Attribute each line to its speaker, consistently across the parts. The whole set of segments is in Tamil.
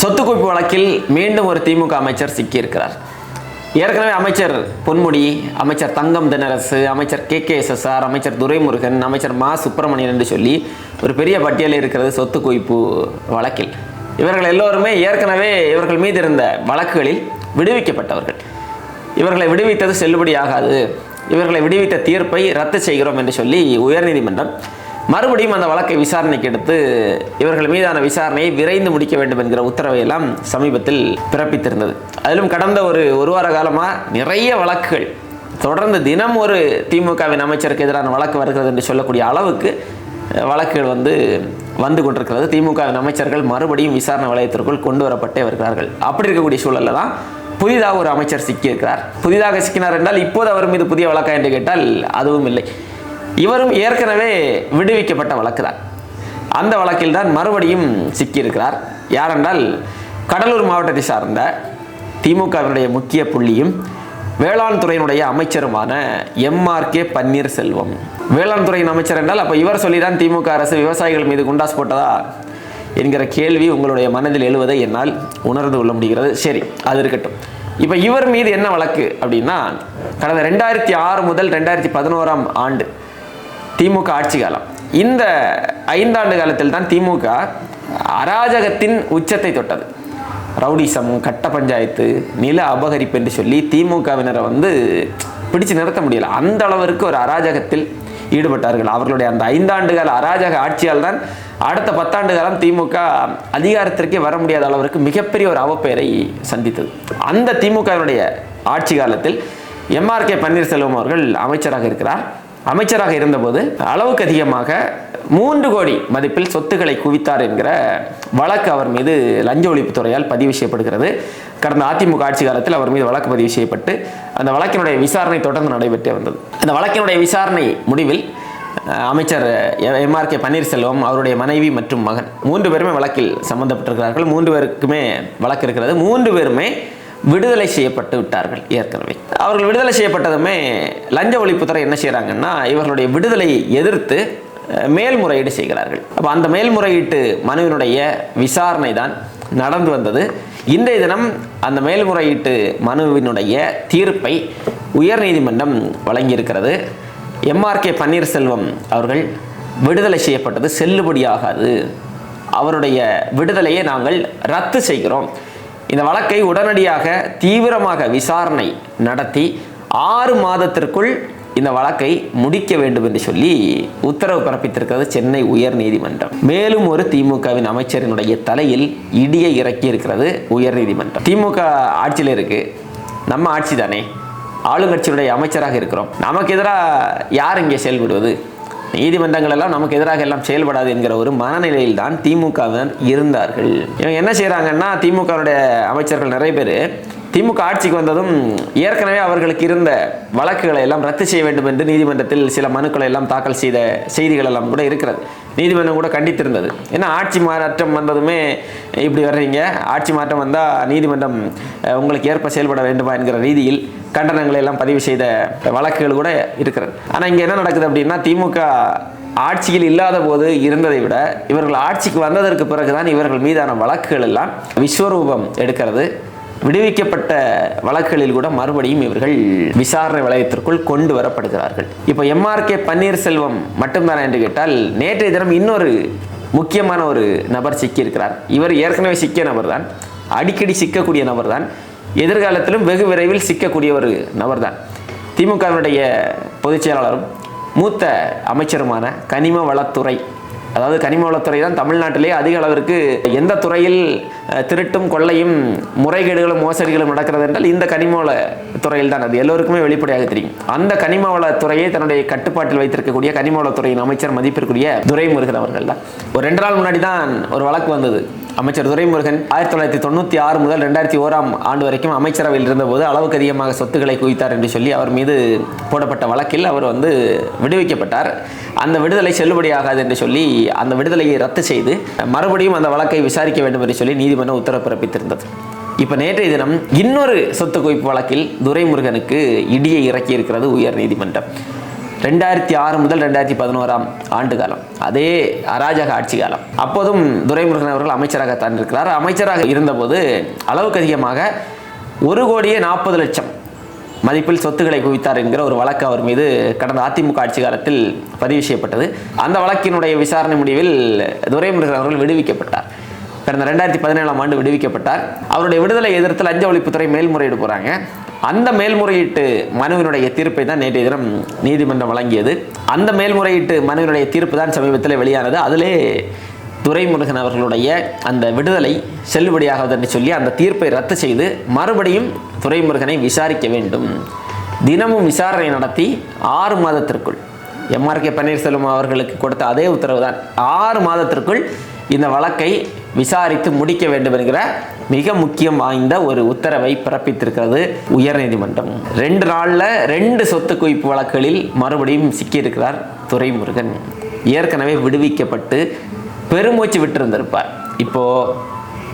Speaker 1: சொத்து குவிப்பு வழக்கில் மீண்டும் ஒரு திமுக அமைச்சர் சிக்கியிருக்கிறார். ஏற்கனவே அமைச்சர் பொன்முடி அமைச்சர் தங்கம் தினரசு அமைச்சர் K K S S R அமைச்சர் துரைமுருகன் அமைச்சர் மா சுப்பிரமணியன் என்று சொல்லி ஒரு பெரிய பட்டியல் இருக்கிறது சொத்து குவிப்பு வழக்கில். இவர்கள் எல்லோருமே ஏற்கனவே இவர்கள் மீது இருந்த வழக்குகளில் விடுவிக்கப்பட்டவர்கள். இவர்களை விடுவித்தது செல்லுபடியாகாது. இவர்களை விடுவித்த தீர்ப்பை ரத்து செய்கிறோம் என்று சொல்லி உயர்நீதிமன்றம் மறுபடியும் அந்த வழக்கை விசாரணைக்கு எடுத்து இவர்கள் மீதான விசாரணையை விரைந்து முடிக்க வேண்டும் என்கிற உத்தரவை எல்லாம் சமீபத்தில் பிறப்பித்திருந்தது. அதிலும் கடந்த ஒரு ஒரு வார காலமாக நிறைய வழக்குகள் தொடர்ந்து தினம் ஒரு திமுகவின் அமைச்சருக்கு எதிரான வழக்கு வருகிறது என்று சொல்லக்கூடிய அளவுக்கு வழக்குகள் வந்து வந்து கொண்டிருக்கிறது. திமுகவின் அமைச்சர்கள் மறுபடியும் விசாரணை வளையத்திற்குள் கொண்டு வரப்பட்டே வருகிறார்கள். அப்படி இருக்கக்கூடிய சூழலில் தான் புதிதாக ஒரு அமைச்சர் சிக்கியிருக்கிறார். புதிதாக சிக்கினார் என்றால் இப்போது அவர் மீது புதிய வழக்கா என்று கேட்டால் அதுவும் இல்லை. இவரும் ஏற்கனவே விடுவிக்கப்பட்ட வழக்கு தான் அந்த வழக்கில் தான் மறுபடியும் சிக்கியிருக்கிறார். யாரென்றால் கடலூர் மாவட்டத்தை சார்ந்த திமுகவினுடைய முக்கிய புள்ளியும் வேளாண் துறையினுடைய அமைச்சருமான எம்ஆர்கே பன்னீர்செல்வம். வேளாண் துறையின் அமைச்சர் என்றால் அப்போ இவர் சொல்லிதான் திமுக அரசு விவசாயிகள் மீது குண்டாஸ் போட்டதா என்கிற கேள்வி உங்களுடைய மனதில் எழுவதை என்னால் உணர்ந்து கொள்ள முடிகிறது. சரி அது இருக்கட்டும். இப்போ இவர் மீது என்ன வழக்கு அப்படின்னா கடந்த ரெண்டாயிரத்தி ஆறு முதல் ரெண்டாயிரத்தி பதினோராம் ஆண்டு திமுக ஆட்சி காலம். இந்த ஐந்தாண்டு காலத்தில் தான் திமுக அராஜகத்தின் உச்சத்தை தொட்டது. ரவுடிசம் கட்ட பஞ்சாயத்து நில அபகரிப்பு என்று சொல்லி திமுகவினரை வந்து பிடிச்சு நிறுத்த முடியல. அந்த அளவிற்கு ஒரு அராஜகத்தில் ஈடுபட்டார்கள். அவர்களுடைய அந்த ஐந்தாண்டு கால அராஜக ஆட்சியால் தான் அடுத்த பத்தாண்டு காலம் திமுக அதிகாரத்திற்கே வர முடியாத அளவிற்கு மிகப்பெரிய ஒரு அவப்பெயரை சந்தித்தது. அந்த திமுகவினுடைய ஆட்சி காலத்தில் எம்ஆர்கே பன்னீர்செல்வம் அவர்கள் அமைச்சராக இருக்கிறார். அமைச்சராக இருந்தபோது அளவுக்கு அதிகமாக மூன்று கோடி மதிப்பில் சொத்துக்களை குவித்தார் என்கிற வழக்கு அவர் மீது லஞ்ச ஒழிப்புத்துறையால் பதிவு செய்யப்படுகிறது. கடந்த அதிமுக ஆட்சி காலத்தில் அவர் மீது வழக்கு பதிவு செய்யப்பட்டு அந்த வழக்கினுடைய விசாரணை தொடர்ந்து நடைபெற்றே வந்தது. அந்த வழக்கினுடைய விசாரணை முடிவில் அமைச்சர் அமைச்சர் எம்ஆர்கே பன்னீர்செல்வம் அவருடைய மனைவி மற்றும் மகன் மூன்று பேருமே வழக்கில் சம்பந்தப்பட்டிருக்கிறார்கள். மூன்று பேருக்குமே வழக்கு இருக்கிறது. மூன்று பேருமே விடுதலை செய்யப்பட்டு விட்டார்கள் ஏற்கனவே. அவர்கள் விடுதலை செய்யப்பட்டதுமே லஞ்ச ஒழிப்புத்துறை என்ன செய்கிறாங்கன்னா இவர்களுடைய விடுதலையை எதிர்த்து மேல்முறையீடு செய்கிறார்கள். அப்போ அந்த மேல்முறையீட்டு மனுவினுடைய விசாரணை தான் நடந்து வந்தது. இன்றைய தினம் அந்த மேல்முறையீட்டு மனுவினுடைய தீர்ப்பை உயர்நீதிமன்றம் வழங்கியிருக்கிறது. எம்ஆர்கே பன்னீர்செல்வம் அவர்கள் விடுதலை செய்யப்பட்டது செல்லுபடியாகாது. அவருடைய விடுதலையை நாங்கள் ரத்து செய்கிறோம். இந்த வழக்கை உடனடியாக தீவிரமாக விசாரணை நடத்தி ஆறு மாதத்திற்குள் இந்த வழக்கை முடிக்க வேண்டும் என்று சொல்லி உத்தரவு பிறப்பித்திருக்கிறது சென்னை உயர் நீதிமன்றம். மேலும் ஒரு திமுகவின் அமைச்சரினுடைய தலையில் இடியை இறக்கி இருக்கிறது உயர் நீதிமன்றம். திமுக ஆட்சியில் இருக்கு. நம்ம ஆட்சி தானே. ஆளுங்கட்சியினுடைய அமைச்சராக இருக்கிறோம். நமக்கு எதிராக யார் இங்கே செயல்படுவது? நீதிமன்றங்கள் எல்லாம் நமக்கு எதிராக எல்லாம் செயல்படாது என்கிற ஒரு மனநிலையில் தான் திமுகவினர் இருந்தார்கள். இவங்க என்ன செய்கிறாங்கன்னா திமுகவுடைய அமைச்சர்கள் நிறைய பேர் திமுக ஆட்சிக்கு வந்ததும் ஏற்கனவே அவர்களுக்கு இருந்த வழக்குகளை எல்லாம் ரத்து செய்ய வேண்டும் என்று நீதிமன்றத்தில் சில மனுக்களை எல்லாம் தாக்கல் செய்த செய்திகள் எல்லாம் கூட இருக்கிறது. நீதிமன்றம் கூட கண்டித்திருந்தது. ஏன்னா ஆட்சி மாற்றம் வந்ததுமே இப்படி வர்றீங்க. ஆட்சி மாற்றம் வந்தால் நீதிமன்றம் உங்களுக்கு ஏற்ப செயல்பட வேண்டுமா என்கிற ரீதியில் கண்டனங்களை எல்லாம் பதிவு செய்த வழக்குகள் கூட இருக்கிறது. ஆனால் இங்கே என்ன நடக்குது அப்படின்னா திமுக ஆட்சியில் இல்லாத போது இருந்ததை விட இவர்கள் ஆட்சிக்கு வந்ததற்கு பிறகுதான் இவர்கள் மீதான வழக்குகள் எல்லாம் விஸ்வரூபம் எடுக்கிறது. விடுவிக்கப்பட்ட வழக்குகளில் கூட மறுபடியும் இவர்கள் விசாரணை வளையத்திற்குள் கொண்டு வரப்படுகிறார்கள். இப்போ எம்ஆர்கே பன்னீர்செல்வம் மட்டும்தானா என்று கேட்டால் நேற்றைய தினம் இன்னொரு முக்கியமான ஒரு நபர் சிக்கியிருக்கிறார். இவர் ஏற்கனவே சிக்கிய நபர் தான் அடிக்கடி சிக்கக்கூடிய நபர் தான் எதிர்காலத்திலும் வெகு விரைவில் சிக்கக்கூடிய ஒரு நபர் தான் திமுகவினுடைய பொதுச் செயலாளரும் மூத்த அமைச்சருமான கனிம வளத்துறை அதாவது கனிம வளத்துறை தான் தமிழ்நாட்டிலே அதிக அளவிற்கு எந்த துறையில் திருட்டும் கொள்ளையும் முறைகேடுகளும் மோசடிகளும் நடக்கிறது என்றால் இந்த கனிம வள துறையில் தான் அது எல்லோருக்குமே வெளிப்படையாக தெரியும். அந்த கனிம துறையை தன்னுடைய கட்டுப்பாட்டில் வைத்திருக்கக்கூடிய கனிம வளத்துறையின் அமைச்சர் மதிப்பிற்குரிய துரைமுருகன் அவர்கள் தான். ஒரு ரெண்டு நாள் முன்னாடி தான் ஒரு வழக்கு வந்தது. அமைச்சர் துரைமுருகன் ஆயிரத்தி தொள்ளாயிரத்தி தொண்ணூற்றி ஆறு முதல் ரெண்டாயிரத்தி ஓராம் ஆண்டு வரைக்கும் அமைச்சரவையில் இருந்தபோது அளவுக்கு அதிகமாக சொத்துக்களை குவித்தார் என்று சொல்லி அவர் மீது போடப்பட்ட வழக்கில் அவர் வந்து விடுவிக்கப்பட்டார். அந்த விடுதலை செல்லுபடியாகாது என்று சொல்லி அந்த விடுதலையை ரத்து செய்து மறுபடியும் அந்த வழக்கை விசாரிக்க வேண்டும் என்று சொல்லி நீதிமன்றம் உத்தரவு பிறப்பித்திருந்தது. இப்போ நேற்றைய தினம் இன்னொரு சொத்து குவிப்பு வழக்கில் துரைமுருகனுக்கு இடியை இறக்கி இருக்கிறது உயர் நீதிமன்றம். ரெண்டாயிரத்தி ஆறு முதல் ரெண்டாயிரத்தி பதினோராம் ஆண்டு காலம் அதே அராஜக ஆட்சி காலம் அப்போதும் துரைமுருகன் அவர்கள் அமைச்சராகத்தான் இருக்கிறார் அமைச்சராக இருந்தபோது அளவுக்கு அதிகமாக ஒரு கோடியே நாற்பது லட்சம் மதிப்பில் சொத்துக்களை குவித்தார் என்கிற ஒரு வழக்கு அவர் மீது கடந்த அதிமுக ஆட்சி காலத்தில் பதிவு செய்யப்பட்டது. அந்த வழக்கினுடைய விசாரணை முடிவில் துரைமுருகன் அவர்கள் விடுவிக்கப்பட்டார். கடந்த ரெண்டாயிரத்தி பதினேழாம் ஆண்டு விடுவிக்கப்பட்டார். அவருடைய விடுதலை எதிர்த்து லஞ்ச ஒழிப்புத்துறை மேல்முறையீடு போகிறாங்க அந்த மேல்முறையீட்டு மனுவினுடைய தீர்ப்பை தான் நேற்றைய தினம் நீதிமன்றம் வழங்கியது. அந்த மேல்முறையீட்டு மனுவினுடைய தீர்ப்பு தான் சமீபத்தில் வெளியானது. அதிலே துரைமுருகன் அவர்களுடைய அந்த விடுதலை செல்லுபடியாகாது என்று சொல்லி அந்த தீர்ப்பை ரத்து செய்து மறுபடியும் துரைமுருகனை விசாரிக்க வேண்டும். தினமும் விசாரணை நடத்தி ஆறு மாதத்திற்குள் எம்ஆர் கே பன்னீர்செல்வம் அவர்களுக்கு கொடுத்த அதே உத்தரவு தான் ஆறு மாதத்திற்குள் இந்த வழக்கை விசாரித்து முடிக்க வேண்டும் என்கிற மிக முக்கியம் வாய்ந்த ஒரு உத்தரவை பிறப்பித்திருக்கிறது உயர்நீதிமன்றம். ரெண்டு நாளில் ரெண்டு சொத்து குவிப்பு வழக்குகளில் மறுபடியும் சிக்கியிருக்கிறார் துரைமுருகன். ஏற்கனவே விடுவிக்கப்பட்டு பெருமூச்சு விட்டிருந்திருப்பார். இப்போ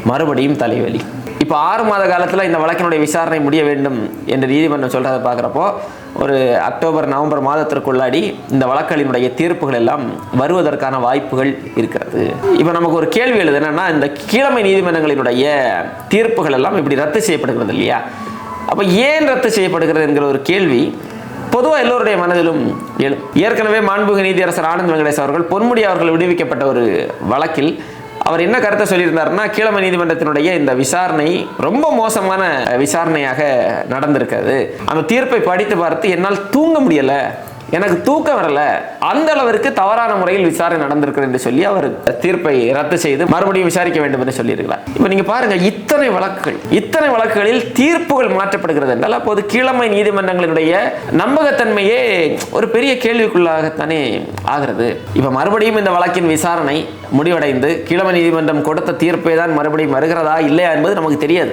Speaker 1: மறுபடியும் தலைவலி. இப்போ ஆறு மாத காலத்தில் இந்த வழக்கினுடைய விசாரணை முடிய வேண்டும் என்று நீதிமன்றம் சொல்கிறத பார்க்குறப்போ ஒரு அக்டோபர் நவம்பர் மாதத்திற்குள்ளாடி இந்த வழக்குகளினுடைய தீர்ப்புகள் எல்லாம் வருவதற்கான வாய்ப்புகள் இருக்கிறது. இப்போ நமக்கு ஒரு கேள்வி எழுது என்னென்னா இந்த கீழமை நீதிமன்றங்களினுடைய தீர்ப்புகள் எல்லாம் இப்படி ரத்து செய்யப்படுகிறது இல்லையா? அப்போ ஏன் ரத்து செய்யப்படுகிறது என்கிற ஒரு கேள்வி பொதுவாக எல்லோருடைய மனதிலும் எழும் ஏற்கனவே மாண்புமிகு நீதியரசர் ஆனந்த் வெங்கடேஷ் அவர்கள் பொன்முடி அவர்கள் விடுவிக்கப்பட்ட ஒரு வழக்கில் அவர் என்ன கருத்தை சொல்லியிருந்தாருன்னா கீழமை நீதிமன்றத்தினுடைய இந்த விசாரணை ரொம்ப மோசமான விசாரணையாக நடந்திருக்கிறது அந்த தீர்ப்பை படித்து பார்த்து என்னால் தூங்க முடியல. எனக்கு தூக்கம் வரல. அந்த அளவிற்கு தவறான முறையில் விசாரணை நடந்திருக்கிறது என்று சொல்லி அவர் தீர்ப்பை ரத்து செய்து மறுபடியும் விசாரிக்க வேண்டும் என்று சொல்லியிருக்கிறார். இப்போ நீங்க பாருங்க இத்தனை வழக்குகள் இத்தனை வழக்குகளில் தீர்ப்புகள் மாற்றப்படுகிறது என்றால் அப்போது கீழமை நீதிமன்றங்களினுடைய நம்பகத்தன்மையே ஒரு பெரிய கேள்விக்குள்ளாகத்தானே ஆகிறது. இப்போ மறுபடியும் இந்த வழக்கின் விசாரணை முடிவடைந்து கீழமை நீதிமன்றம் கொடுத்த தீர்ப்பை தான் மறுபடியும் வருகிறதா இல்லையா என்பது நமக்கு தெரியாது.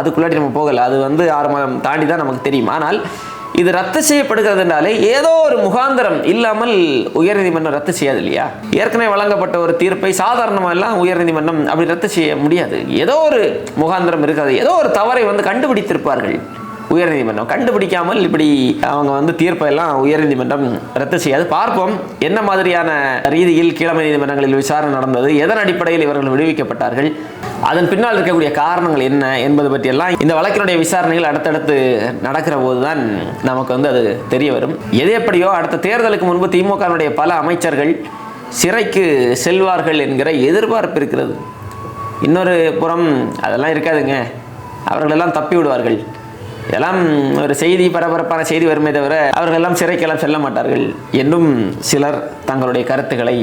Speaker 1: அதுக்குள்ளாடி நம்ம போகல. அது வந்து ஆறு மாதம் தாண்டி தான் நமக்கு தெரியும். ஆனால் இது ரத்து செய்யப்படுகிறதுனாலே ஏதோ ஒரு முகாந்திரம் இல்லாமல் உயர்நீதிமன்றம் ரத்து செய்யாது இல்லையா ஏற்கனவே வழங்கப்பட்ட ஒரு தீர்ப்பை சாதாரணமாக எல்லாம் உயர்நீதிமன்றம் அப்படி ரத்து செய்ய முடியாது. ஏதோ ஒரு முகாந்திரம் இருக்காது. ஏதோ ஒரு தவறை வந்து கண்டுபிடித்திருப்பார்கள். உயர்நீதிமன்றம் கண்டுபிடிக்காமல் இப்படி அவங்க வந்து தீர்ப்பெல்லாம் உயர்நீதிமன்றம் ரத்து செய்யாது. பார்ப்போம் என்ன மாதிரியான ரீதியில் கீழமை நீதிமன்றங்களில் விசாரணை நடந்தது எதன் அடிப்படையில் இவர்கள் விடுவிக்கப்பட்டார்கள் அதன் பின்னால் இருக்கக்கூடிய காரணங்கள் என்ன என்பது பற்றியெல்லாம் இந்த வழக்கினுடைய விசாரணைகள் அடுத்தடுத்து நடக்கிற போது தான் நமக்கு வந்து அது தெரிய வரும். எது எப்படியோ அடுத்த தேர்தலுக்கு முன்பு திமுகவினுடைய பல அமைச்சர்கள் சிறைக்கு செல்வார்கள் என்கிற எதிர்பார்ப்பு இருக்கிறது. இன்னொரு புறம் அதெல்லாம் இருக்காதுங்க. அவர்களெல்லாம் தப்பி விடுவார்கள் எல்லாம் ஒரு செய்தி பரபரப்பான செய்தி வருமே தவிர அவர்கள் எல்லாம் சிறைக்கெல்லாம் செல்ல மாட்டார்கள் என்றும் சிலர் தங்களுடைய கருத்துக்களை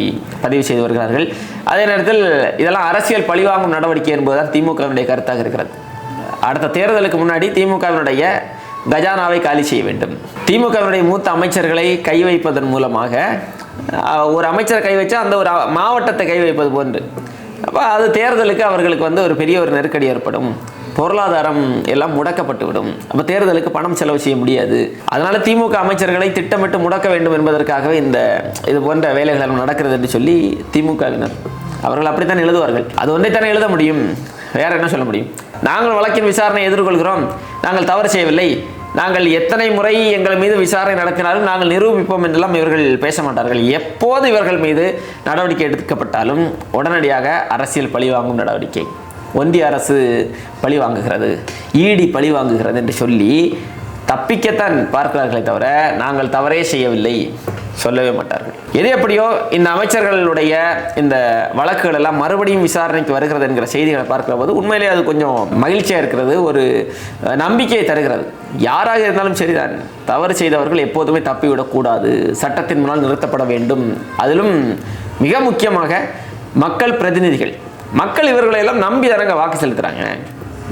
Speaker 1: பதிவு செய்து வருகிறார்கள். அதே நேரத்தில் இதெல்லாம் அரசியல் பழிவாங்கும் நடவடிக்கை என்பதுதான் திமுகவினுடைய கருத்தாக இருக்கிறது. அடுத்த தேர்தலுக்கு முன்னாடி திமுகவினுடைய கஜானாவை காலி செய்ய வேண்டும். திமுகவினுடைய மூத்த அமைச்சர்களை கை வைப்பதன் மூலமாக ஒரு அமைச்சரை கை வச்சா அந்த ஒரு மாவட்டத்தை கை வைப்பது போன்று. அப்போ அது தேர்தலுக்கு அவர்களுக்கு வந்து ஒரு பெரிய ஒரு நெருக்கடி ஏற்படும். பொருளாதாரம் எல்லாம் முடக்கப்பட்டு விடும் அப்போ தேர்தலுக்கு பணம் செலவு செய்ய முடியாது. அதனால திமுக அமைச்சர்களை திட்டமிட்டு முடக்க வேண்டும் என்பதற்காகவே இந்த இது போன்ற வேலைகள் நடக்கிறது என்று சொல்லி திமுகவினர் அவர்கள் அப்படித்தான் எழுதுவார்கள். அது ஒன்றைத்தானே எழுத முடியும். வேற என்ன சொல்ல முடியும்? நாங்கள் வழக்கின் விசாரணை எதிர்கொள்கிறோம். நாங்கள் தவறு செய்யவில்லை. நாங்கள் எத்தனை முறை எங்கள் மீது விசாரணை நடத்தினாலும் நாங்கள் நிரூபிப்போம் என்றெல்லாம் இவர்கள் பேச மாட்டார்கள். எப்போது இவர்கள் மீது நடவடிக்கை எடுக்கப்பட்டாலும் உடனடியாக அரசியல் பழிவாங்கும் நடவடிக்கை. ஒன்றிய அரசு பழி வாங்குகிறது. ஈடி பழி வாங்குகிறது என்று சொல்லி தப்பிக்கத்தான் பார்க்கிறார்களே தவிர நாங்கள் தவறே செய்யவில்லை. சொல்லவே மாட்டார்கள். எது எப்படியோ இந்த அமைச்சர்களுடைய இந்த வழக்குகள் எல்லாம் மறுபடியும் விசாரணைக்கு வருகிறது என்கிற செய்திகளை பார்க்கிற போது உண்மையிலே அது கொஞ்சம் மகிழ்ச்சியாக இருக்கிறது ஒரு நம்பிக்கையை தருகிறது. யாராக இருந்தாலும் சரிதான். தவறு செய்தவர்கள் எப்போதுமே தப்பிவிடக்கூடாது சட்டத்தின் முன்னால் நிறுத்தப்பட வேண்டும். அதிலும் மிக முக்கியமாக மக்கள் பிரதிநிதிகள் மக்கள் இவர்களை எல்லாம் நம்பி தானங்க வாக்கு செலுத்துறாங்க?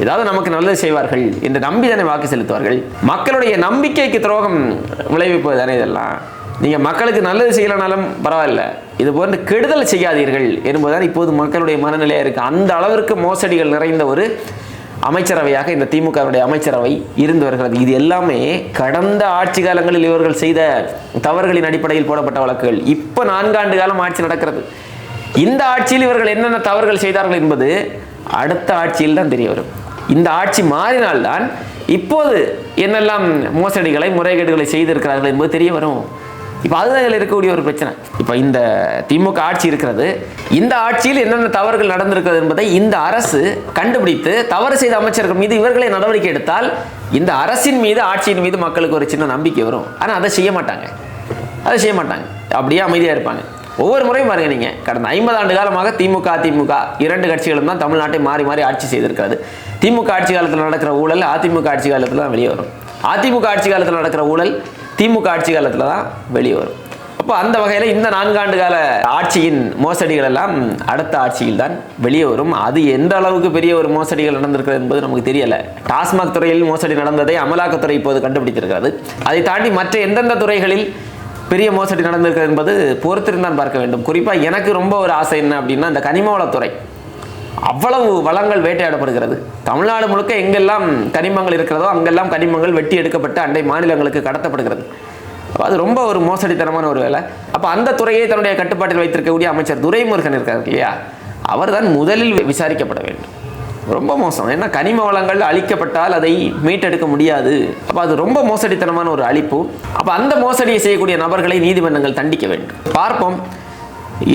Speaker 1: ஏதாவது நமக்கு நல்லது செய்வார்கள் என்று நம்பி தானே வாக்கு செலுத்துவார்கள்? மக்களுடைய நம்பிக்கைக்கு துரோகம் விளைவிப்பது தானே இதெல்லாம். நீங்கள் மக்களுக்கு நல்லது செய்யலனாலும் பரவாயில்ல. இது போன்று கெடுதல் செய்யாதீர்கள் என்பதுதான் இப்போது மக்களுடைய மனநிலையாக இருக்குது அந்த அளவிற்கு மோசடிகள் நிறைந்த ஒரு அமைச்சரவையாக இந்த திமுகவுடைய அமைச்சரவை இருந்து வருகிறது. இது எல்லாமே கடந்த ஆட்சி காலங்களில் இவர்கள் செய்த தவறுகளின் அடிப்படையில் போடப்பட்ட வழக்குகள். இப்போ நான்காண்டு காலம் ஆட்சி நடக்கிறது. இந்த ஆட்சியில் இவர்கள் என்னென்ன தவறுகள் செய்தார்கள் என்பது அடுத்த ஆட்சியில் தான் தெரிய வரும். இந்த ஆட்சி மாறினால்தான் இப்போது என்னெல்லாம் மோசடிகளை முறைகேடுகளை செய்திருக்கிறார்கள் என்பது தெரிய வரும். இப்போ அதுதான் இதில் இருக்கக்கூடிய ஒரு பிரச்சனை. இப்போ இந்த திமுக ஆட்சி இருக்கிறது. இந்த ஆட்சியில் என்னென்ன தவறுகள் நடந்திருக்கிறது என்பதை இந்த அரசு கண்டுபிடித்து தவறு செய்த அமைச்சர்கள் மீது இவர்களே நடவடிக்கை எடுத்தால் இந்த அரசின் மீது ஆட்சியின் மீது மக்களுக்கு ஒரு சின்ன நம்பிக்கை வரும். ஆனால் அதை செய்ய மாட்டாங்க. அதை செய்ய மாட்டாங்க. அப்படியே அமைதியாக இருப்பாங்க. ஒவ்வொரு முறையும் பாருங்க நீங்கள் கடந்த ஐம்பது ஆண்டு காலமாக திமுக அதிமுக இரண்டு கட்சிகளும் தான் தமிழ்நாட்டை மாறி மாறி ஆட்சி செய்திருக்கிறது. திமுக ஆட்சி காலத்தில் நடக்கிற ஊழல் அதிமுக ஆட்சி காலத்தில் தான் வெளியே வரும். அதிமுக ஆட்சி காலத்தில் நடக்கிற ஊழல் திமுக ஆட்சி காலத்தில் தான் வெளியே வரும். அப்போ அந்த வகையில் இந்த நான்காண்டு கால ஆட்சியின் மோசடிகள் எல்லாம் அடுத்த ஆட்சியில் தான் வெளியே வரும். அது எந்த அளவுக்கு பெரிய ஒரு மோசடிகள் நடந்திருக்கிறது என்பது நமக்கு தெரியல. டாஸ்மாக் துறையில் மோசடி நடந்ததை அமலாக்கத்துறை இப்போது கண்டுபிடித்திருக்கிறது. அதை தாண்டி மற்ற எந்தெந்த துறைகளில் பெரிய மோசடி நடந்திருக்கு என்பது பொறுத்திருந்தான் பார்க்க வேண்டும். குறிப்பாக எனக்கு ரொம்ப ஒரு ஆசை என்ன அப்படின்னா இந்த கனிம வளத்துறை அவ்வளவு வளங்கள் வேட்டையாடப்படுகிறது. தமிழ்நாடு முழுக்க எங்கெல்லாம் கனிமங்கள் இருக்கிறதோ அங்கெல்லாம் கனிமங்கள் வெட்டி எடுக்கப்பட்டு அண்டை மாநிலங்களுக்கு கடத்தப்படுகிறது. அது ரொம்ப ஒரு மோசடித்தனமான ஒரு வேலை. அப்போ அந்த துறையை தன்னுடைய கட்டுப்பாட்டில் வைத்திருக்கக்கூடிய அமைச்சர் துரைமுருகன் இருக்கார் இல்லையா? அவர் தான் முதலில் விசாரிக்கப்பட வேண்டும். ரொம்ப மோசம். ஏன்னா கனிம வளங்கள் அழிக்கப்பட்டால் அதை மீட்டெடுக்க முடியாது. அப்போ அது ரொம்ப மோசடித்தனமான ஒரு அழிப்பு. அப்போ அந்த மோசடியை செய்யக்கூடிய நபர்களை நீதிமன்றங்கள் தண்டிக்க வேண்டும். பார்ப்போம்.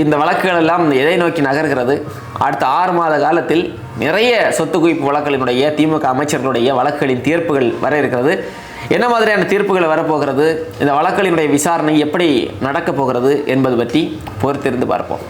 Speaker 1: இந்த வழக்குகள் எல்லாம் எதை நோக்கி நகர்கிறது? அடுத்த ஆறு மாத காலத்தில் நிறைய சொத்து குவிப்பு வழக்குகளினுடைய திமுக அமைச்சர்களுடைய வழக்குகளின் தீர்ப்புகள் வர இருக்கிறது. என்ன மாதிரியான தீர்ப்புகள் வரப்போகிறது? இந்த வழக்குகளினுடைய விசாரணை எப்படி நடக்கப் போகிறது என்பது பற்றி பொறுத்திருந்து பார்ப்போம்.